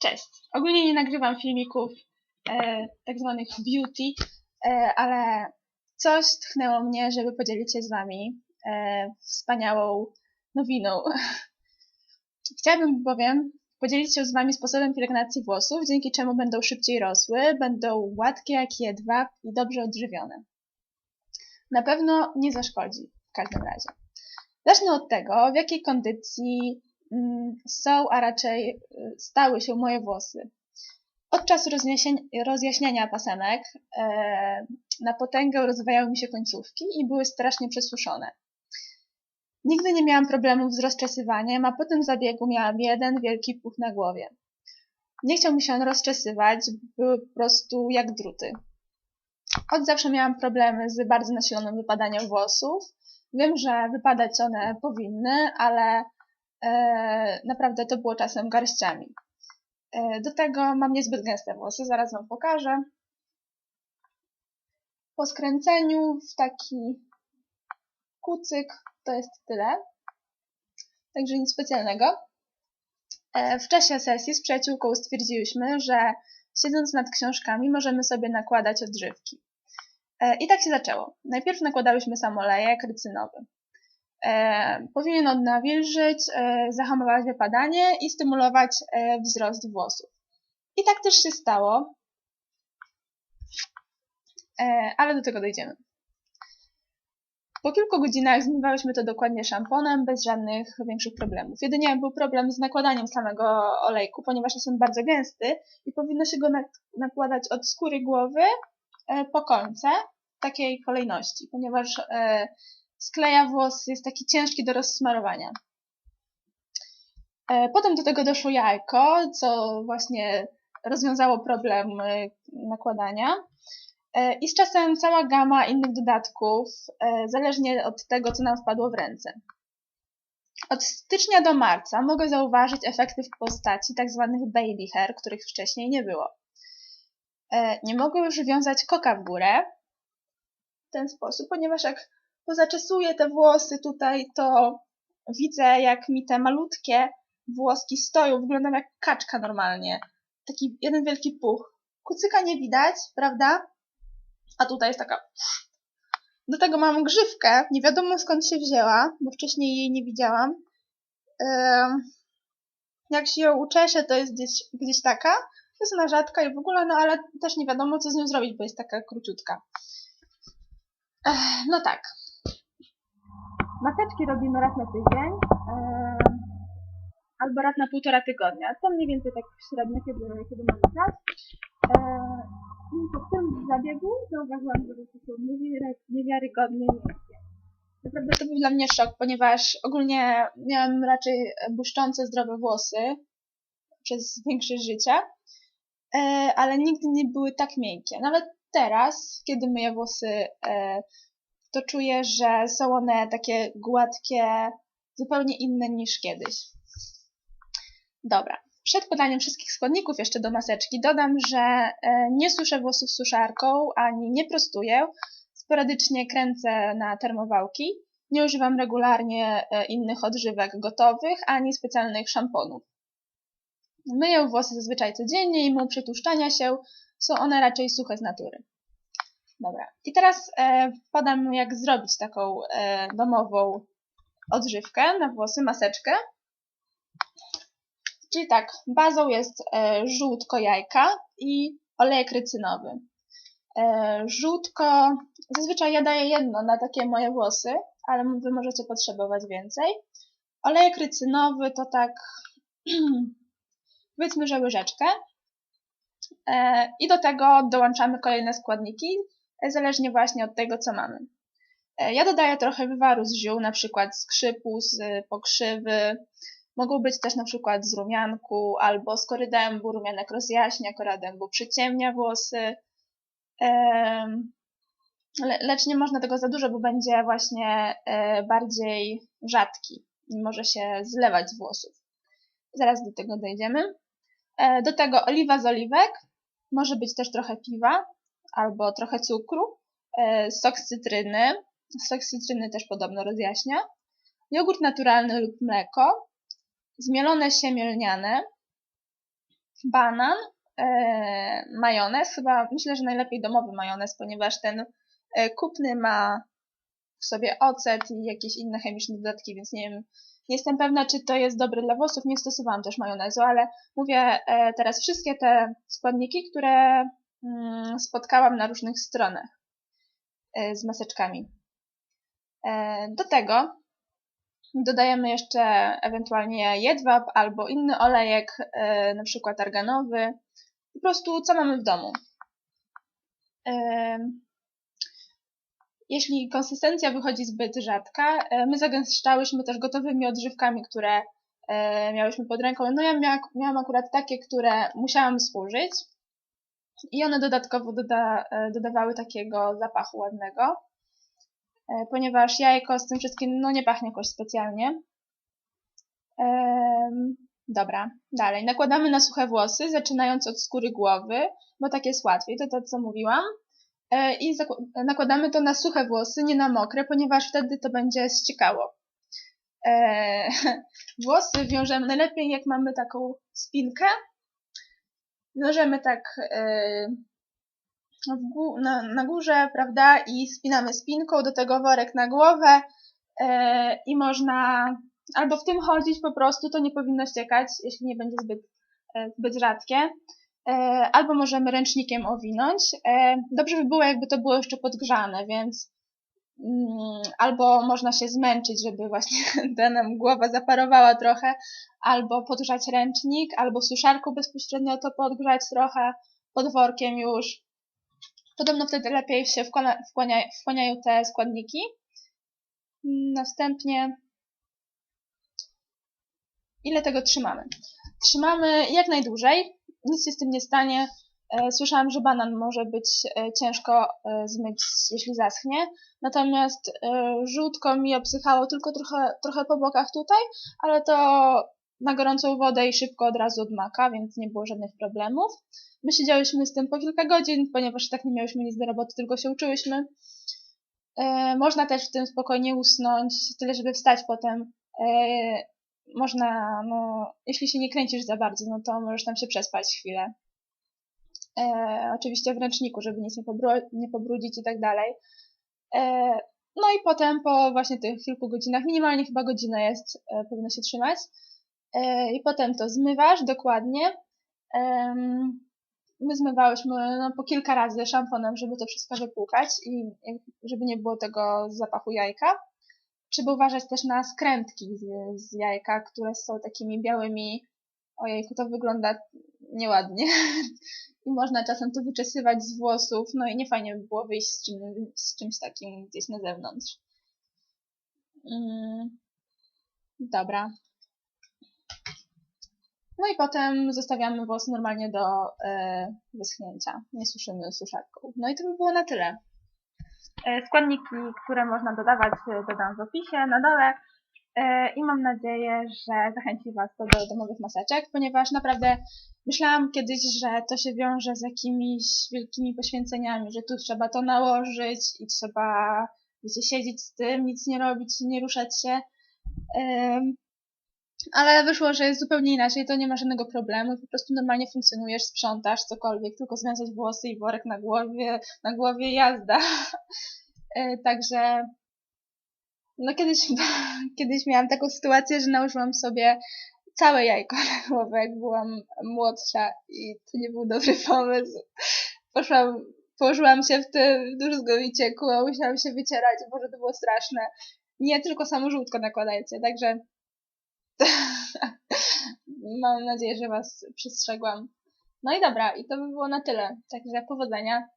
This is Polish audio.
Cześć. Ogólnie nie nagrywam filmików e, tak zwanych beauty, e, ale coś tchnęło mnie, żeby podzielić się z Wami e, wspaniałą nowiną. Chciałabym bowiem podzielić się z Wami sposobem pielęgnacji włosów, dzięki czemu będą szybciej rosły, będą gładkie jak jedwab i dobrze odżywione. Na pewno nie zaszkodzi w każdym razie. Zacznę od tego, w jakiej kondycji są, a raczej y, stały się moje włosy. Od czasu rozjaśniania pasemek e, na potęgę rozwijały mi się końcówki i były strasznie przesuszone. Nigdy nie miałam problemów z rozczesywaniem, a po tym zabiegu miałam jeden wielki puch na głowie. Nie chciał mi się on rozczesywać, były po prostu jak druty. Od zawsze miałam problemy z bardzo nasilonym wypadaniem włosów. Wiem, że wypadać one powinny, ale naprawdę to było czasem garściami. E, do tego mam niezbyt gęste włosy, zaraz Wam pokażę. Po skręceniu w taki kucyk to jest tyle. Także nic specjalnego. E, w czasie sesji z przyjaciółką stwierdziłyśmy, że siedząc nad książkami możemy sobie nakładać odżywki. E, I tak się zaczęło. Najpierw nakładałyśmy sam olejek rycynowy. E, powinien on nawilżyć, e, zahamować wypadanie i stymulować e, wzrost włosów. I tak też się stało, e, ale do tego dojdziemy. Po kilku godzinach zmywałyśmy to dokładnie szamponem, bez żadnych większych problemów. Jedynie był problem z nakładaniem samego olejku, ponieważ jest on bardzo gęsty i powinno się go nakładać od skóry głowy e, po końce, takiej kolejności, ponieważ e, skleja włosy, jest taki ciężki do rozsmarowania. E, potem do tego doszło jajko, co właśnie rozwiązało problem e, nakładania. E, I z czasem cała gama innych dodatków, zależnie od tego, co nam wpadło w ręce. Od stycznia do marca mogę zauważyć efekty w postaci tzw. Tak baby hair, których wcześniej nie było. Nie mogę już wiązać koka w górę w ten sposób, ponieważ jak pozaczesuję te włosy tutaj, to widzę, jak mi te malutkie włoski stoją, wyglądam jak kaczka normalnie. Taki jeden wielki puch. Kucyka nie widać, prawda? A tutaj jest taka... Do tego mam grzywkę, nie wiadomo skąd się wzięła, bo wcześniej jej nie widziałam. Jak się ją uczeszę, to jest gdzieś, gdzieś taka. Jest ona rzadka i w ogóle, no ale też nie wiadomo, co z nią zrobić, bo jest taka króciutka. No tak, Maseczki robimy raz na tydzień albo raz na półtora tygodnia. To mniej więcej tak średnio, kiedy, kiedy mamy czas. I po tym zabiegu zauważyłam, że to są niewiarygodnie niskie. Naprawdę to był dla mnie szok, ponieważ ogólnie miałam raczej błyszczące, zdrowe włosy przez większość życia, e, ale nigdy nie były tak miękkie. Nawet teraz, kiedy myję włosy e, to czuję, że są one takie gładkie, zupełnie inne niż kiedyś. Dobra. Przed podaniem wszystkich składników jeszcze do maseczki dodam, że e, nie suszę włosów suszarką ani nie prostuję. Sporadycznie kręcę na termowałki. Nie używam regularnie e, innych odżywek gotowych ani specjalnych szamponów. Myję włosy zazwyczaj codziennie i mimo przetłuszczania się są one raczej suche z natury. Dobra. I teraz e, podam, jak zrobić taką e, domową odżywkę na włosy, maseczkę. Czyli tak, bazą jest e, żółtko jajka i olejek rycynowy. E, żółtko, zazwyczaj ja daję jedno na takie moje włosy, ale wy możecie potrzebować więcej. Olejek rycynowy to tak, powiedzmy, że łyżeczkę. E, I do tego dołączamy kolejne składniki, zależnie właśnie od tego, co mamy. E, ja dodaję trochę wywaru z ziół, na przykład skrzypu, z pokrzywy. Mogą być też na przykład z rumianku albo z kory dębu. Rumianek rozjaśnia, kora dębu przyciemnia włosy. lecz nie można tego za dużo, bo będzie właśnie e, bardziej rzadki i może się zlewać z włosów. Zaraz do tego dojdziemy. E, do tego oliwa z oliwek. Może być też trochę piwa albo trochę cukru, e, sok z cytryny, sok z cytryny też podobno rozjaśnia, jogurt naturalny lub mleko, zmielone siemię lniane, banan, e, majonez, chyba myślę, że najlepiej domowy majonez, ponieważ ten e, kupny ma w sobie ocet i jakieś inne chemiczne dodatki, więc nie wiem, nie jestem pewna, czy to jest dobre dla włosów, nie stosowałam też majonezu, ale mówię teraz wszystkie te składniki, które spotkałam na różnych stronach e, z maseczkami. E, do tego dodajemy jeszcze ewentualnie jedwab albo inny olejek, e, na przykład arganowy, po prostu co mamy w domu. Jeśli konsystencja wychodzi zbyt rzadka, my zagęszczałyśmy też gotowymi odżywkami, które miałyśmy pod ręką. No ja miała, miałam akurat takie, które musiałam zużyć i one dodatkowo doda, e, dodawały takiego zapachu ładnego, ponieważ jajko z tym wszystkim no nie pachnie jakoś specjalnie. Dobra, dalej. Nakładamy na suche włosy, zaczynając od skóry głowy, bo tak jest łatwiej, to to co mówiłam. E, i nakładamy to na suche włosy, nie na mokre, ponieważ wtedy to będzie ściekało. E, włosy wiążemy najlepiej, jak mamy taką spinkę. Wiążemy tak e, na, na górze, prawda, i spinamy spinką, do tego worek na głowę i można albo w tym chodzić po prostu, to nie powinno ściekać, jeśli nie będzie zbyt, zbyt rzadkie. E, albo możemy ręcznikiem owinąć. E, dobrze by było, jakby to było jeszcze podgrzane, więc albo można się zmęczyć, żeby właśnie nam głowa zaparowała trochę, albo podgrzać ręcznik, albo suszarką bezpośrednio to podgrzać trochę, pod workiem już. Podobno wtedy lepiej się wchłania, wchłaniają te składniki. Następnie ile tego trzymamy? Trzymamy jak najdłużej, nic się z tym nie stanie. E, słyszałam, że banan może być e, ciężko e, zmyć, jeśli zaschnie. Natomiast żółtko mi obsychało tylko trochę, trochę po bokach tutaj, ale to na gorącą wodę i szybko od razu odmaka, więc nie było żadnych problemów. My siedziałyśmy z tym po kilka godzin, ponieważ tak nie miałyśmy nic do roboty, tylko się uczyłyśmy. Można też w tym spokojnie usnąć, tyle żeby wstać potem można, no, jeśli się nie kręcisz za bardzo, no to możesz tam się przespać chwilę. E, oczywiście w ręczniku, żeby nic nie, pobru- nie pobrudzić i tak dalej. E, no i potem po właśnie tych kilku godzinach, minimalnie chyba godzina jest, e, powinno się trzymać. E, I potem to zmywasz dokładnie. My zmywałyśmy no, po kilka razy szamponem, żeby to wszystko wypłukać i żeby nie było tego zapachu jajka. Trzeba uważać też na skrętki z, z jajka, które są takimi białymi. Ojejku, to wygląda nieładnie. I można czasem to wyczesywać z włosów, no i nie fajnie by było wyjść z, czym, z czymś takim gdzieś na zewnątrz. Mm, dobra. No i potem zostawiamy włosy normalnie do e, wyschnięcia. Nie suszymy suszarką. No i to by było na tyle. E, składniki, które można dodawać, e, dodam w opisie na dole. E, I mam nadzieję, że zachęci Was to do domowych maseczek, ponieważ naprawdę myślałam kiedyś, że to się wiąże z jakimiś wielkimi poświęceniami, że tu trzeba to nałożyć i trzeba wiecie, siedzieć z tym, nic nie robić, nie ruszać się. Ale wyszło, że jest zupełnie inaczej, to nie ma żadnego problemu, po prostu normalnie funkcjonujesz, sprzątasz cokolwiek, tylko związać włosy i worek na głowie, na głowie jazda. E, także no kiedyś, kiedyś miałam taką sytuację, że nałożyłam sobie całe jajko na głowę, jak byłam młodsza i to nie był dobry pomysł. Poszłam, położyłam się w tym druzgowicie, a musiałam się wycierać, bo to było straszne. Nie tylko samo żółtko nakładajcie, także Mam nadzieję, że Was przestrzegłam. No i dobra, i to by było na tyle. Także powodzenia.